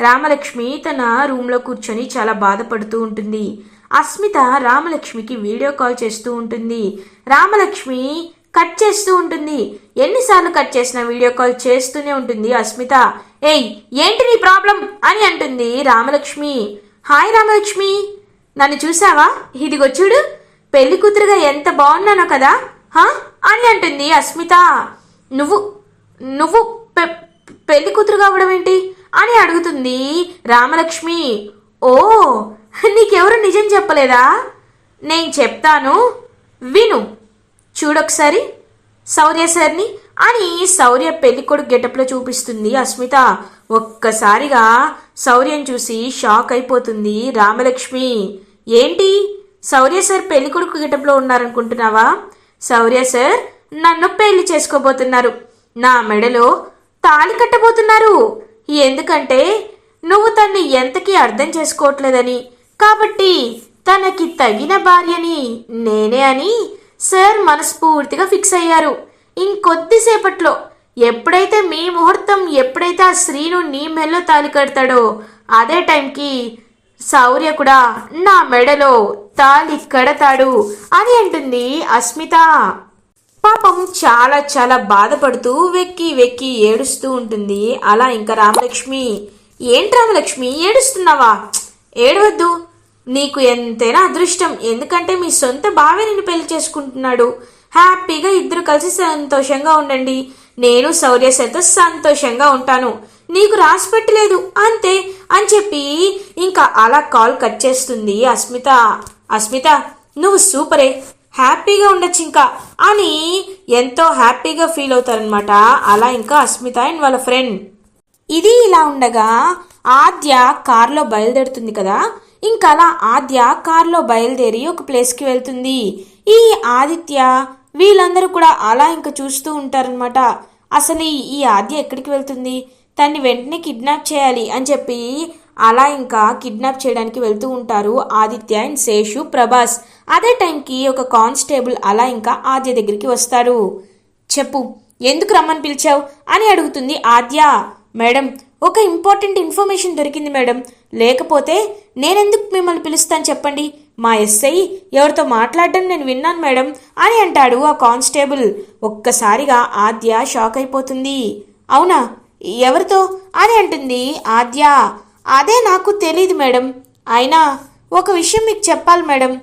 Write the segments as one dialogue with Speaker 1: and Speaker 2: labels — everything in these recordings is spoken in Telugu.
Speaker 1: రామలక్ష్మి తన రూమ్లో కూర్చొని చాలా బాధపడుతూ ఉంటుంది. అస్మిత రామలక్ష్మికి వీడియో కాల్ చేస్తూ ఉంటుంది. రామలక్ష్మి కట్ చేస్తూ ఉంటుంది. ఎన్నిసార్లు కట్ చేసినా వీడియో కాల్ చేస్తూనే ఉంటుంది అస్మిత. ఏయ్ ఏంటి నీ ప్రాబ్లం? అని అంటుంది రామలక్ష్మి. హాయ్ రామలక్ష్మి. నన్ను చూసావా? ఇదిగో చూడు. పెళ్ళి కూతురుగా ఎంత బాగున్నానో కదా? హా? అని అంటుంది అస్మిత. నువ్వు నువ్వు పె- పెళ్ళి కూతురు కావడం ఏంటి? అని అడుగుతుంది రామలక్ష్మి. ఓ నీకెవరు నిజం చెప్పలేదా? నేను చెప్తాను విను. చూడొకసారి శౌర్య సార్ని అని శౌర్య పెళ్ళికొడుకు గెటప్లో చూపిస్తుంది అస్మిత. ఒక్కసారిగా శౌర్యం చూసి షాక్ అయిపోతుంది రామలక్ష్మి. ఏంటి? శౌర్య సార్ పెళ్ళికొడుకు గెటప్లో ఉన్నారనుకుంటున్నావా? శౌర్య సార్ నన్ను పెళ్ళి చేసుకోబోతున్నారు. నా మెడలో తాళి కట్టబోతున్నారు. ఎందుకంటే నువ్వు తన్ని ఎంతకీ అర్థం చేసుకోవట్లేదని. కాబట్టి తనకి తగిన భార్యని నేనే అని సార్ మనస్ఫూర్తిగా ఫిక్స్ అయ్యారు. ఇంకొద్దిసేపట్లో ఎప్పుడైతే మీ ముహూర్తం ఎప్పుడైతే ఆ శ్రీను నీ మెల్లో తాలి కడతాడో అదే టైంకి శౌర్య కూడా నా మెడలో తాలి కడతాడు అని అంటుంది అస్మిత. పాపం చాలా చాలా బాధపడుతూ వెక్కి వెక్కి ఏడుస్తూ ఉంటుంది. అలా ఇంకా రామలక్ష్మి ఏంటి రామలక్ష్మి ఏడుస్తున్నావా? ఏడవద్దు. నీకు ఎంతైనా అదృష్టం. ఎందుకంటే మీ సొంత బావే నిన్ను పెళ్ళి చేసుకుంటున్నాడు. హ్యాపీగా ఇద్దరు కలిసి సంతోషంగా ఉండండి. నేను శౌర్య సార్తో సంతోషంగా ఉంటాను. నీకు రాసి పెట్టలేదు. అంతే. అని చెప్పి ఇంకా అలా కాల్ కట్ చేస్తుంది అస్మిత. అస్మిత నువ్వు సూపరే. హ్యాపీగా ఉండొచ్చు ఇంకా. అని ఎంతో హ్యాపీగా ఫీల్ అవుతారనమాట అలా ఇంకా అస్మిత అండ్ వాళ్ళ ఫ్రెండ్. ఇది ఇలా ఉండగా ఆద్య కార్లో బయలుదేరుతుంది కదా. ఇంకా అలా ఆద్య కార్లో బయలుదేరి ఒక ప్లేస్కి వెళ్తుంది. ఈ ఆదిత్య వీళ్ళందరూ కూడా అలా ఇంకా చూస్తూ ఉంటారనమాట అసలు ఈ- ఈ ఆద్య ఎక్కడికి వెళ్తుంది? తన్ని వెంటనే కిడ్నాప్ చేయాలి అని చెప్పి అలా ఇంకా కిడ్నాప్ చేయడానికి వెళ్తూ ఉంటారు ఆదిత్య అండ్ శేషు ప్రభాస్. అదే టైంకి ఒక కానిస్టేబుల్ అలా ఇంకా ఆద్య దగ్గరికి వస్తారు చెప్పు ఎందుకు రమ్మని పిలిచావు? అని అడుగుతుంది ఆద్య. మేడం ఒక ఇంపార్టెంట్ ఇన్ఫర్మేషన్ దొరికింది మేడం. లేకపోతే నేనెందుకు మిమ్మల్ని పిలుస్తాను చెప్పండి? మా ఎస్ఐ ఎవరితో మాట్లాడడం నేను విన్నాను మేడం అని అంటాడు ఆ కానిస్టేబుల్. ఒక్కసారిగా ఆద్య షాక్ అయిపోతుంది. అవునా? ఎవరితో? అని అంటుంది ఆద్య. అదే నాకు తెలియదు మేడం. అయినా ఒక విషయం మీకు చెప్పాలి మేడం.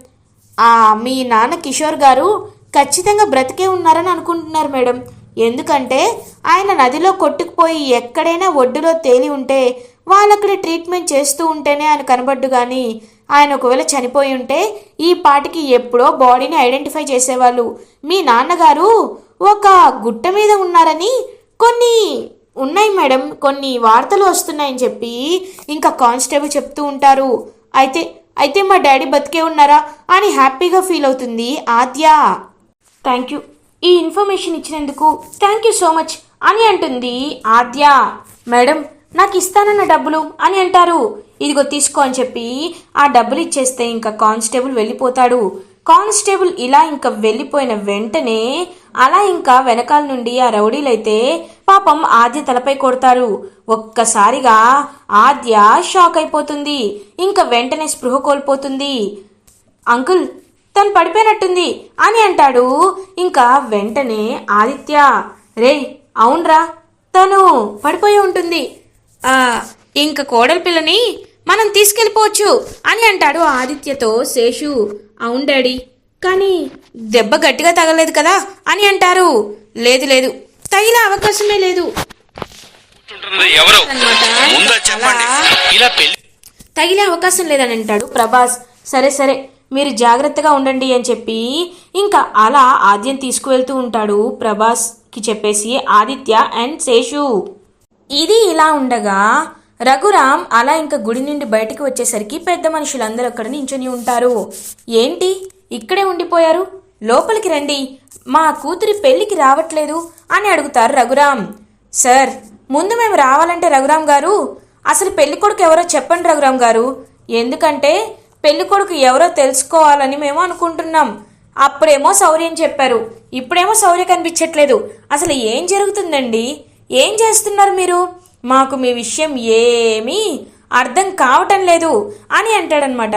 Speaker 1: మీ నాన్న కిషోర్ గారు ఖచ్చితంగా బ్రతికే ఉన్నారని అనుకుంటున్నారు మేడం. ఎందుకంటే ఆయన నదిలో కొట్టుకుపోయి ఎక్కడైనా ఒడ్డులో తేలి ఉంటే వాళ్ళక్కడ ట్రీట్మెంట్ చేస్తూ ఉంటేనే ఆయన కనబడ్డు కానీ ఆయన ఒకవేళ చనిపోయి ఉంటే ఈ పాటికి ఎప్పుడో బాడీని ఐడెంటిఫై చేసేవాళ్ళు. మీ నాన్నగారు ఒక గుట్ట మీద ఉన్నారని కొన్ని ఉన్నాయి మేడం. కొన్ని వార్తలు వస్తున్నాయని చెప్పి ఇంకా కానిస్టేబుల్ చెప్తూ ఉంటారు. అయితే అయితే మా డాడీ బతికే ఉన్నారా అని హ్యాపీగా ఫీల్ అవుతుంది ఆద్య. Thank you. ఈ ఇన్ఫర్మేషన్ ఇచ్చినందుకు థ్యాంక్ యూ సో మచ్ అని అంటుంది ఆద్య. మేడం నాకు ఇస్తానన్న డబ్బులు అని అంటారు. ఇదిగో తీసుకో అని చెప్పి ఆ డబ్బులు ఇచ్చేస్తే ఇంకా కానిస్టేబుల్ వెళ్ళిపోతాడు. కానిస్టేబుల్ ఇలా ఇంకా వెళ్ళిపోయిన వెంటనే అలా ఇంకా వెనకాల నుండి ఆ రౌడీలైతే పాపం ఆద్య తలపై కొడతారు. ఒక్కసారిగా ఆద్య షాక్ అయిపోతుంది. ఇంకా వెంటనే స్పృహ కోల్పోతుంది. అంకుల్ తను పడిపోయినట్టుంది అని అంటాడు. ఇంకా వెంటనే ఆదిత్య రే అవునరా తను పడిపోయి ఉంటుంది. ఇంకా ఇంక పిల్లని మనం తీసుకెళ్ళిపోవచ్చు అని అంటాడు ఆదిత్యతో శేషు. అవును డాడీ. కానీ దెబ్బ గట్టిగా తగలేదు కదా అని అంటారు. లేదు లేదు. తగిలే అవకాశమే లేదు. తగిలే అవకాశం లేదని అంటాడు ప్రభాస్. సరే సరే. మీరు జాగ్రత్తగా ఉండండి అని చెప్పి ఇంకా అలా ఆద్యం తీసుకువెళ్తూ ఉంటాడు ప్రభాస్కి చెప్పేసి ఆదిత్య అండ్ శేషు. ఇది ఇలా ఉండగా రఘురామ్ అలా ఇంకా గుడి నుండి బయటికి వచ్చేసరికి పెద్ద మనుషులందరూ అక్కడ నించుని ఉంటారు. ఏంటి? ఇక్కడే ఉండిపోయారు? లోపలికి రండి. మా కూతురి పెళ్ళికి రావట్లేదు అని అడుగుతారు రఘురామ్. సార్ ముందు మేము రావాలంటే రఘురామ్ గారు అసలు పెళ్ళి కొడుకు ఎవరో చెప్పండి రఘురామ్ గారు. ఎందుకంటే పెళ్ళి కొడుకు ఎవరో తెలుసుకోవాలని మేము అనుకుంటున్నాం. అప్పుడేమో శౌర్యం చెప్పారు. ఇప్పుడేమో శౌర్య కనిపించట్లేదు. అసలు ఏం జరుగుతుందండి? ఏం చేస్తున్నారు మీరు? మాకు మీ విషయం ఏమీ అర్థం కావటం లేదు అని అంటాడనమాట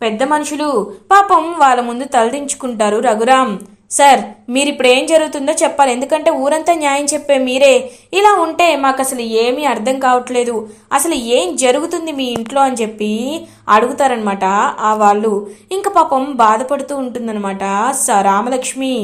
Speaker 1: పెద్ద మనుషులు పాపం వాళ్ళ ముందు తలదించుకుంటారు రఘురాం సార్ మీరు ఇప్పుడు ఏం జరుగుతుందో చెప్పాలి. ఎందుకంటే ఊరంతా న్యాయం చెప్పే మీరే. ఇలా ఉంటే మాకు అసలు ఏమీ అర్థం కావట్లేదు. అసలు ఏం జరుగుతుంది మీ ఇంట్లో అని చెప్పి అడుగుతారనమాట ఆ వాళ్ళు. ఇంకా పాపం బాధపడుతూ ఉంటుందన్నమాట స రామలక్ష్మి.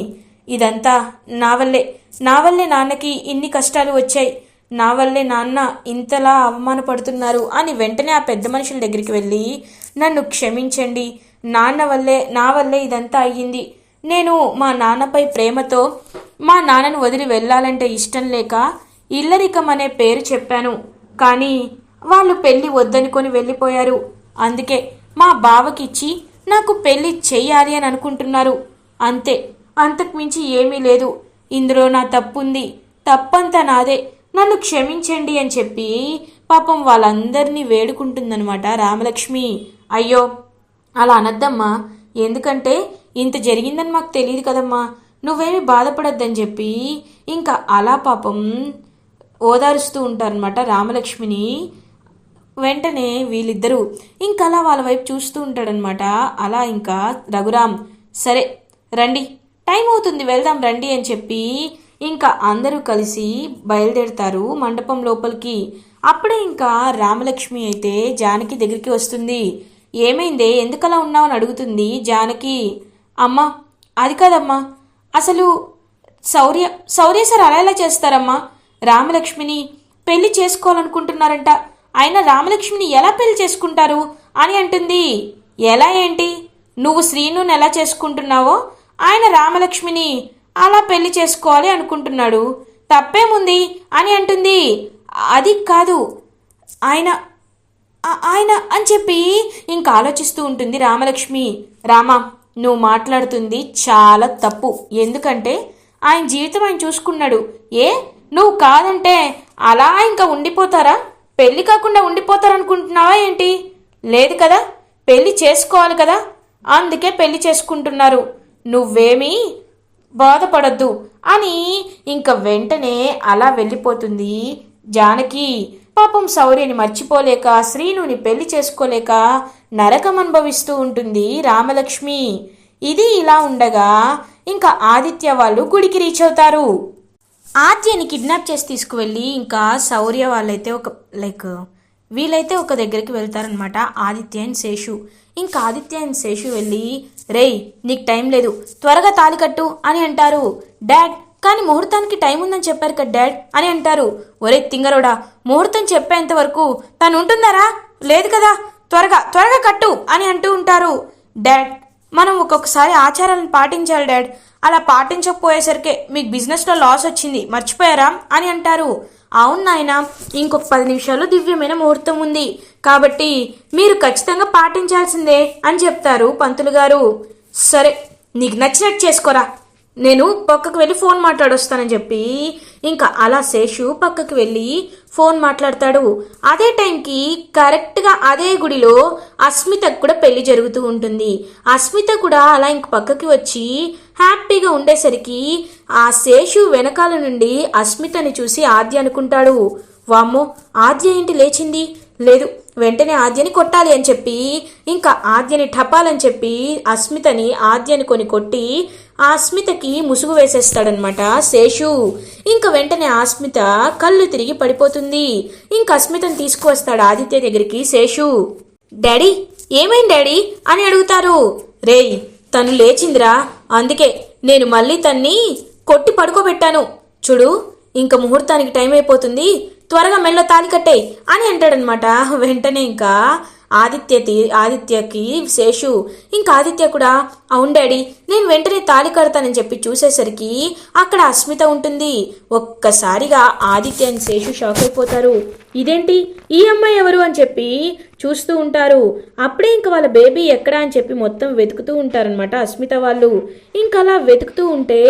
Speaker 1: ఇదంతా నా వల్లే. నా వల్లే నాన్నకి ఇన్ని కష్టాలు వచ్చాయి. నా వల్లే నాన్న ఇంతలా అవమానపడుతున్నారు అని వెంటనే ఆ పెద్ద మనుషుల దగ్గరికి వెళ్ళి నన్ను క్షమించండి. నాన్న వల్లే నా వల్లే ఇదంతా అయ్యింది. నేను మా నాన్నపై ప్రేమతో మా నాన్నను వదిలి వెళ్ళాలంటే ఇష్టం లేక ఇల్లరికం అనే పేరు చెప్పాను. కానీ వాళ్ళు పెళ్ళి వద్దనుకొని వెళ్ళిపోయారు. అందుకే మా బావకిచ్చి నాకు పెళ్ళి చెయ్యాలి అని అనుకుంటున్నారు. అంతే అంతకుమించి ఏమీ లేదు. ఇందులో నా తప్పుంది. తప్పంతా నాదే. నన్ను క్షమించండి అని చెప్పి పాపం వాళ్ళందరినీ వేడుకుంటుందనమాట రామలక్ష్మి. అయ్యో అలా అనద్దమ్మా. ఎందుకంటే ఇంత జరిగిందని మాకు తెలియదు కదమ్మా. నువ్వేమి బాధపడద్దని చెప్పి ఇంకా అలా పాపం ఓదారుస్తూ ఉంటారనమాట రామలక్ష్మిని. వెంటనే వీళ్ళిద్దరూ ఇంకా అలా వాళ్ళ వైపు చూస్తూ ఉంటాడనమాట అలా ఇంకా రఘురామ్ సరే రండి టైం అవుతుంది వెళ్దాం రండి అని చెప్పి ఇంకా అందరూ కలిసి బయలుదేరుతారు మండపం లోపలికి. అప్పుడే ఇంకా రామలక్ష్మి అయితే జానకి దగ్గరికి వస్తుంది. ఏమైందే? ఎందుకలా ఉన్నావు అని అడుగుతుంది జానకి. అమ్మా అది కాదమ్మా. అసలు శౌర్య శౌర్య సార్ అలా ఎలా చేస్తారమ్మా? రామలక్ష్మిని పెళ్ళి చేసుకోవాలనుకుంటున్నారంట. ఆయన రామలక్ష్మిని ఎలా పెళ్ళి చేసుకుంటారు అని అంటుంది. ఎలా ఏంటి? నువ్వు శ్రీనుని ఎలా చేసుకుంటున్నావో? ఆయన రామలక్ష్మిని అలా పెళ్ళి చేసుకోవాలి అనుకుంటున్నాడు. తప్పేముంది? అని అంటుంది. అది కాదు. ఆయన ఆయన అని చెప్పి ఇంకా ఆలోచిస్తూ ఉంటుంది రామలక్ష్మి. రామ నువ్వు మాట్లాడుతుంది చాలా తప్పు. ఎందుకంటే ఆయన జీవితం ఆయన చూసుకున్నాడు. ఏ? నువ్వు కాదంటే అలా ఇంకా ఉండిపోతారా? పెళ్ళి కాకుండా ఉండిపోతారనుకుంటున్నావా ఏంటి? లేదు కదా. పెళ్ళి చేసుకోవాలి కదా. అందుకే పెళ్ళి చేసుకుంటున్నారు. నువ్వేమీ బాధపడద్దు అని ఇంక వెంటనే అలా వెళ్ళిపోతుంది జానకి. పాపం శౌర్యని మర్చిపోలేక శ్రీనుని పెళ్ళి చేసుకోలేక నరకం అనుభవిస్తూ ఉంటుంది రామలక్ష్మి. ఇది ఇలా ఉండగా ఇంకా ఆదిత్య వాళ్ళు గుడికి రీచ్ అవుతారు. ఆద్యని కిడ్నాప్ చేసి తీసుకువెళ్ళి ఇంకా శౌర్య వాళ్ళైతే ఒక లైక్ వీళ్ళైతే ఒక దగ్గరికి వెళ్తారనమాట ఆదిత్య అండ్ శేషు. ఇంకా ఆదిత్య అండ్ శేషు వెళ్ళి రేయ్ నీకు టైం లేదు. త్వరగా తాలి కట్టు అని అంటారు. డాడ్ కానీ ముహూర్తానికి టైం ఉందని చెప్పారు కదా డాడ్ అని అంటారు. ఒరే తింగరోడా ముహూర్తం చెప్పేంత వరకు తను ఉంటుందారా? లేదు కదా. త్వరగా త్వరగా కట్టు అని అంటూ ఉంటారు. డాడ్ మనం ఒక్కొక్కసారి ఆచారాలను పాటించాలి డాడ్. అలా పాటించకపోయేసరికి మీకు బిజినెస్లో లాస్ వచ్చింది. మర్చిపోయారా? అని అంటారు. అవును నాయన ఇంకొక పది నిమిషాల్లో దివ్యమైన ముహూర్తం ఉంది. కాబట్టి మీరు ఖచ్చితంగా పాటించాల్సిందే అని చెప్తారు పంతులు గారు. సరే నీకు నచ్చినట్టు చేసుకోరా. నేను పక్కకు వెళ్ళి ఫోన్ మాట్లాడొస్తానని చెప్పి ఇంకా అలా శేషు పక్కకు వెళ్ళి ఫోన్ మాట్లాడతాడు. అదే టైంకి కరెక్ట్గా అదే గుడిలో అస్మితకు కూడా పెళ్ళి జరుగుతూ ఉంటుంది. అస్మిత కూడా అలా ఇంక పక్కకి వచ్చి హ్యాపీగా ఉండేసరికి ఆ శేషు వెనకాల నుండి అస్మితని చూసి ఆద్య అనుకుంటాడు. వామ్మో ఆద్య ఏంటి లేచింది? లేదు వెంటనే ఆద్యని కొట్టాలి అని చెప్పి ఇంకా ఆద్యని ఠపాలని చెప్పి అస్మితని ఆద్యని కొని కొట్టి ఆ అస్మితకి ముసుగు వేసేస్తాడనమాట శేషు. ఇంకా వెంటనే ఆస్మిత కళ్ళు తిరిగి పడిపోతుంది. ఇంకా అస్మితని తీసుకువస్తాడు ఆదిత్య దగ్గరికి శేషు. డాడీ ఏమైంది డాడీ? అని అడుగుతారు. రేయ్ తను లేచిందిరా. అందుకే నేను మళ్ళీ తన్ని కొట్టి పడుకోబెట్టాను. చూడు ఇంక ముహూర్తానికి టైం అయిపోతుంది. త్వరగా మెల్ల తాలి కట్టే అని అంటాడనమాట వెంటనే ఇంకా ఆదిత్య తీ- ఆదిత్యకి శేషు ఇంకా ఆదిత్య కూడా అవును డాడీ నేను వెంటనే తాళి కడతానని చెప్పి చూసేసరికి అక్కడ అస్మిత ఉంటుంది. ఒక్కసారిగా ఆదిత్య అని శేషు షాక్ అయిపోతారు. ఇదేంటి? ఈ అమ్మాయి ఎవరు అని చెప్పి చూస్తూ ఉంటారు. అప్పుడే ఇంకా వాళ్ళ బేబీ ఎక్కడా అని చెప్పి మొత్తం వెతుకుతూ ఉంటారనమాట అస్మిత వాళ్ళు. ఇంకా అలా వెతుకుతూ ఉంటే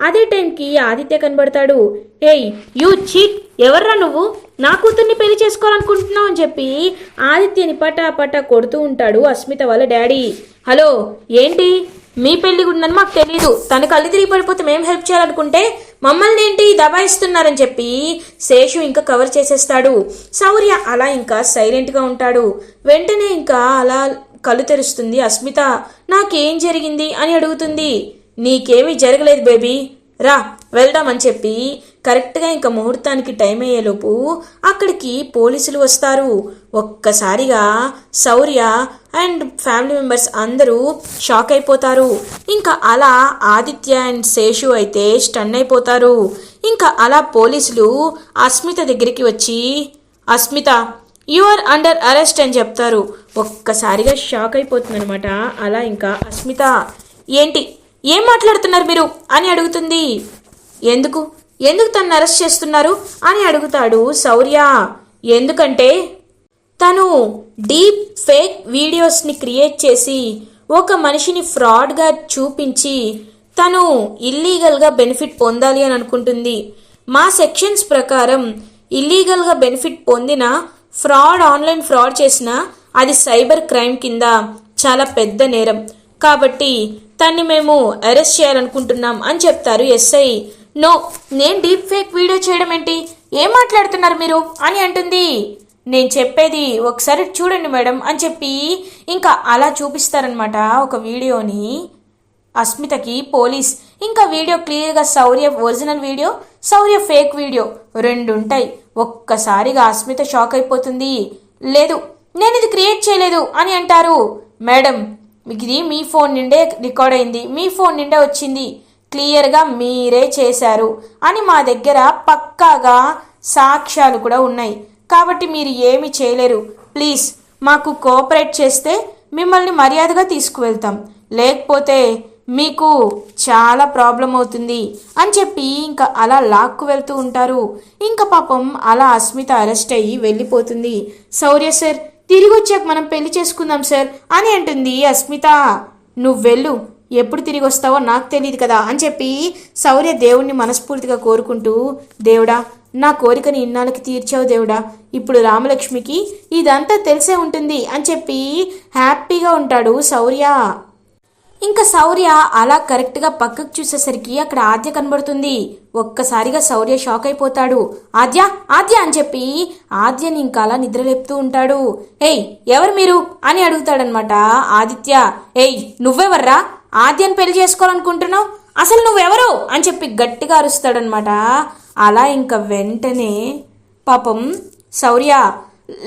Speaker 1: అదే టైంకి ఆదిత్య కనబడతాడు. ఏయ్ యూ చీట్ ఎవర్రా నువ్వు? నా కూతుర్ని పెళ్ళి చేసుకోవాలనుకుంటున్నావు అని చెప్పి ఆదిత్యని పటా పటా కొడుతూ ఉంటాడు అస్మిత వాళ్ళ డాడీ. హలో ఏంటి? మీ పెళ్ళి ఉందని మాకు తెలియదు తను కళ్ళు తిరిగి పడిపోతే మేము హెల్ప్ చేయాలనుకుంటే మమ్మల్ని ఏంటి దబాయిస్తున్నారని చెప్పి శేషు ఇంకా కవర్ చేసేస్తాడు. సౌర్య అలా ఇంకా సైలెంట్గా ఉంటాడు. వెంటనే ఇంకా అలా కళ్ళు తెరుస్తుంది అస్మిత. నాకేం జరిగింది అని అడుగుతుంది. నీకేమీ జరగలేదు బేబీ. రా వెళ్దామని చెప్పి కరెక్ట్గా ఇంకా ముహూర్తానికి టైం అయ్యేలోపు అక్కడికి పోలీసులు వస్తారు. ఒక్కసారిగా శౌర్య అండ్ ఫ్యామిలీ మెంబర్స్ అందరూ షాక్ అయిపోతారు. ఇంకా అలా ఆదిత్య అండ్ శేషు అయితే స్టన్ అయిపోతారు. ఇంకా అలా పోలీసులు అస్మిత దగ్గరికి వచ్చి Asmita you are under arrest అని చెప్తారు. ఒక్కసారిగా షాక్ అయిపోతుంది అనమాట అలా ఇంకా అస్మిత ఏంటి? ఏం మాట్లాడుతున్నారు మీరు? అని అడుగుతుంది. ఎందుకు? ఎందుకు తను అరెస్ట్ చేస్తున్నారు అని అడుగుతాడు శౌర్య. ఎందుకంటే తను డీప్ ఫేక్ వీడియోస్ని క్రియేట్ చేసి ఒక మనిషిని ఫ్రాడ్గా చూపించి తను ఇల్లీగల్గా బెనిఫిట్ పొందాలి అని అనుకుంటుంది. మా సెక్షన్స్ ప్రకారం ఇల్లీగల్గా బెనిఫిట్ పొందిన ఫ్రాడ్ ఆన్లైన్ ఫ్రాడ్ చేసిన అది సైబర్ క్రైమ్ కింద చాలా పెద్ద నేరం. కాబట్టి తన్ని మేము అరెస్ట్ చేయాలనుకుంటున్నాం అని చెప్తారు ఎస్ఐ. నో నేను డీప్ ఫేక్ వీడియో చేయడం ఏంటి? ఏం మాట్లాడుతున్నారు మీరు? అని అంటుంది. నేను చెప్పేది ఒకసారి చూడండి మేడం అని చెప్పి ఇంకా అలా చూపిస్తారనమాట ఒక వీడియోని. అస్మితకి పోలీస్. ఇంకా వీడియో క్లియర్గా Shaurya original video Shaurya fake video రెండు ఉంటాయి. ఒక్కసారిగా అస్మిత షాక్ అయిపోతుంది. లేదు నేను ఇది క్రియేట్ చేయలేదు అని అంటారు. మేడం ఇది మీ ఫోన్ నిండే రికార్డ్ అయింది. మీ ఫోన్ నిండే వచ్చింది. క్లియర్గా మీరే చేశారు అని మా దగ్గర పక్కాగా సాక్ష్యాలు కూడా ఉన్నాయి. కాబట్టి మీరు ఏమి చేయలేరు. ప్లీజ్ మాకు కోఆపరేట్ చేస్తే మిమ్మల్ని మర్యాదగా తీసుకువెళ్తాం. లేకపోతే మీకు చాలా ప్రాబ్లం అవుతుంది అని చెప్పి ఇంకా అలా లాక్కు వెళ్తూ ఉంటారు. ఇంకా పాపం అలా అస్మిత అరెస్ట్ అయ్యి వెళ్ళిపోతుంది. శౌర్య సార్ తిరిగి వచ్చాక మనం పెళ్ళి చేసుకుందాం సార్ అని అంటుంది అస్మిత. నువ్వు వెళ్ళు ఎప్పుడు తిరిగి వస్తావో నాకు తెలియదు కదా అని చెప్పి శౌర్య దేవుణ్ణి మనస్ఫూర్తిగా కోరుకుంటూ దేవుడా నా కోరికని ఇన్నాళ్ళకి తీర్చావు దేవుడా. ఇప్పుడు రామలక్ష్మికి ఇదంతా తెలిసే ఉంటుంది అని చెప్పి హ్యాపీగా ఉంటాడు శౌర్య ఇంకా శౌర్య అలా కరెక్ట్గా పక్కకు చూసేసరికి అక్కడ ఆద్య కనబడుతుంది. ఒక్కసారిగా శౌర్య షాక్ అయిపోతాడు. ఆద్య ఆద్య అని చెప్పి ఆద్యని ఇంకా అలా నిద్రలేపుతూ ఉంటాడు. ఏయ్ ఎవరు మీరు? అని అడుగుతాడనమాట ఆదిత్య. ఏయ్ నువ్వెవర్రా? ఆద్యని పెళ్ళి చేసుకోవాలనుకుంటున్నావు? అసలు నువ్వెవరు? అని చెప్పి గట్టిగా అరుస్తాడనమాట. అలా ఇంకా వెంటనే పాపం శౌర్య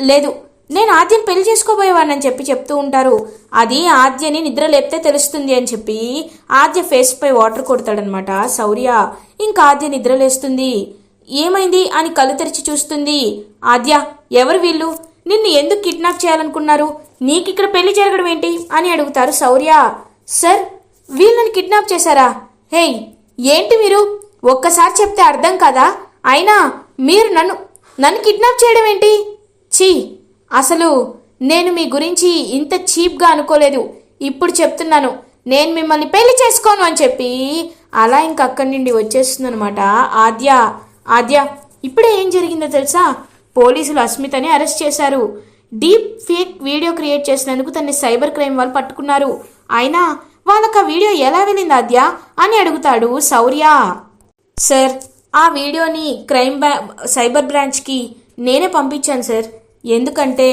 Speaker 1: లేదు నేను ఆద్యని పెళ్ళి చేసుకోబోయేవాడిని అని చెప్పి చెప్తూ ఉంటారు. అది ఆద్యని నిద్ర లేపితే తెలుస్తుంది అని చెప్పి ఆద్య ఫేస్ పై వాటర్ కొడతాడనమాట. శౌర్య ఇంకా ఆద్య నిద్ర లేస్తుంది. ఏమైంది? అని కళ్ళు తెరిచి చూస్తుంది. ఆద్య ఎవరు వీళ్ళు? నిన్ను ఎందుకు కిడ్నాప్ చేయాలనుకున్నారు? నీకు ఇక్కడ పెళ్ళి జరగడం ఏంటి? అని అడుగుతారు శౌర్య. సార్ వీళ్ళని కిడ్నాప్ చేశారా? హేయ్ ఏంటి మీరు? ఒక్కసారి చెప్తే అర్థం కదా? అయినా మీరు నన్ను నన్ను కిడ్నాప్ చేయడం ఏంటి? ఛీ అసలు నేను మీ గురించి ఇంత చీప్గా అనుకోలేదు. ఇప్పుడు చెప్తున్నాను నేను మిమ్మల్ని పెళ్ళి చేసుకోను అని చెప్పి అలా ఇంక అక్కడి నుండి వచ్చేస్తుందనమాట ఆద్య ఆద్య ఇప్పుడే ఏం జరిగిందో తెలుసా? పోలీసులు అస్మితని అరెస్ట్ చేశారు. డీప్ ఫేక్ వీడియో క్రియేట్ చేసినందుకు తన్ని సైబర్ క్రైమ్ వాళ్ళు పట్టుకున్నారు. అయినా వాళ్ళకి ఆ వీడియో ఎలా వెళ్ళింది ఆద్య? అని అడుగుతాడు శౌర్య. సార్ ఆ వీడియోని క్రైమ్ బ్రా సైబర్ బ్రాంచ్కి నేనే పంపించాను సార్. ఎందుకంటే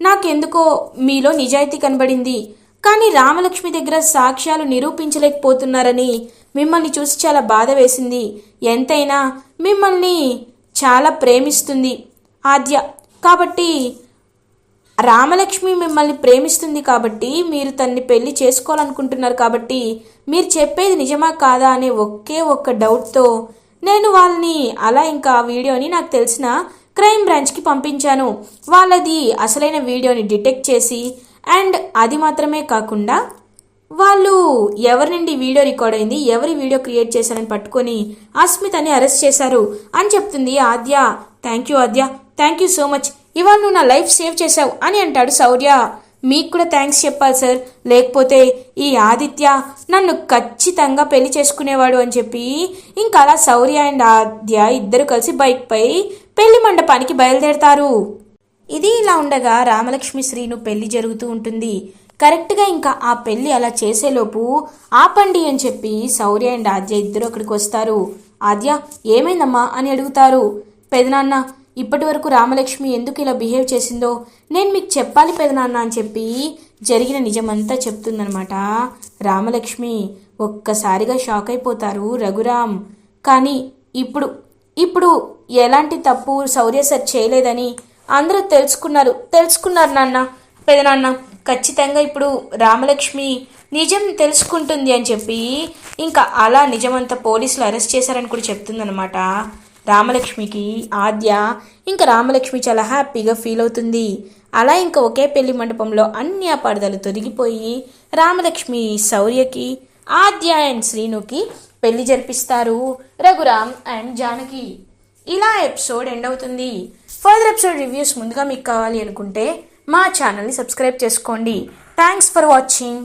Speaker 1: నాకెందుకో మీలో నిజాయితీ కనబడింది. కానీ రామలక్ష్మి దగ్గర సాక్ష్యాలు నిరూపించలేకపోతున్నారని మిమ్మల్ని చూసి చాలా బాధ వేసింది. ఎంతైనా మిమ్మల్ని చాలా ప్రేమిస్తుంది ఆద్య. కాబట్టి రామలక్ష్మి మిమ్మల్ని ప్రేమిస్తుంది కాబట్టి మీరు తన్ని పెళ్ళి చేసుకోవాలనుకుంటున్నారు కాబట్టి మీరు చెప్పేది నిజమా కాదా అనే ఒకే ఒక్క డౌట్తో నేను వాళ్ళని అలా ఇంకా వీడియోని నాకు తెలిసిన క్రైమ్ బ్రాంచ్కి పంపించాను. వాళ్ళది అసలైన వీడియోని డిటెక్ట్ చేసి అండ్ అది మాత్రమే కాకుండా వాళ్ళు ఎవరి నుండి వీడియో రికార్డ్ అయింది ఎవరి వీడియో క్రియేట్ చేశారని పట్టుకొని అస్మితని అరెస్ట్ చేశారు అని చెప్తుంది Aadya. Thank you Aadya. Thank you so much. ఇవాళ నువ్వు నా లైఫ్ సేవ్ చేశావు అని అంటాడు శౌర్య. మీకు కూడా థ్యాంక్స్ చెప్పాలి సార్. లేకపోతే ఈ ఆదిత్య నన్ను ఖచ్చితంగా పెళ్ళి చేసుకునేవాడు అని చెప్పి ఇంకా అలా శౌర్య అండ్ ఆద్య ఇద్దరు కలిసి బైక్పై పెళ్ళి మండపానికి బయలుదేరతారు. ఇది ఇలా ఉండగా రామలక్ష్మి శ్రీను పెళ్ళి జరుగుతూ ఉంటుంది. కరెక్ట్గా ఇంకా ఆ పెళ్ళి అలా చేసేలోపు ఆపండి అని చెప్పి శౌర్య అండ్ ఆద్య ఇద్దరు అక్కడికి వస్తారు. ఆద్య ఏమైందమ్మా అని అడుగుతారు. పెదనాన్న ఇప్పటి వరకు రామలక్ష్మి ఎందుకు ఇలా బిహేవ్ చేసిందో నేను మీకు చెప్పాలి పెదనాన్న అని చెప్పి జరిగిన నిజమంతా చెప్తుందనమాట రామలక్ష్మి ఒక్కసారిగా షాక్ అయిపోతారు రఘురామ్. కానీ ఇప్పుడు ఇప్పుడు ఎలాంటి తప్పు శౌర్య సార్ చేయలేదని అందరూ తెలుసుకున్నారు తెలుసుకున్నారు నాన్న పెదనాన్న. ఖచ్చితంగా ఇప్పుడు రామలక్ష్మి నిజం తెలుసుకుంటుంది అని చెప్పి ఇంకా అలా నిజమంతా పోలీసులు అరెస్ట్ చేశారని కూడా చెప్తుందనమాట రామలక్ష్మికి ఆద్య ఇంకా రామలక్ష్మి చాలా హ్యాపీగా ఫీల్ అవుతుంది. అలా ఇంకా ఒకే పెళ్ళి మండపంలో అన్ని అపార్థాలు తొలగిపోయి రామలక్ష్మి శౌర్యకి ఆద్య అండ్ శ్రీనుకి పెళ్ళి జరిపిస్తారు రఘురామ్ అండ్ జానకి. ఇలా ఎపిసోడ్ ఎండ్ అవుతుంది. ఫర్దర్ ఎపిసోడ్ రివ్యూస్ ముందుగా మీకు కావాలి అనుకుంటే మా ఛానల్ని సబ్స్క్రైబ్ చేసుకోండి. Thanks for watching.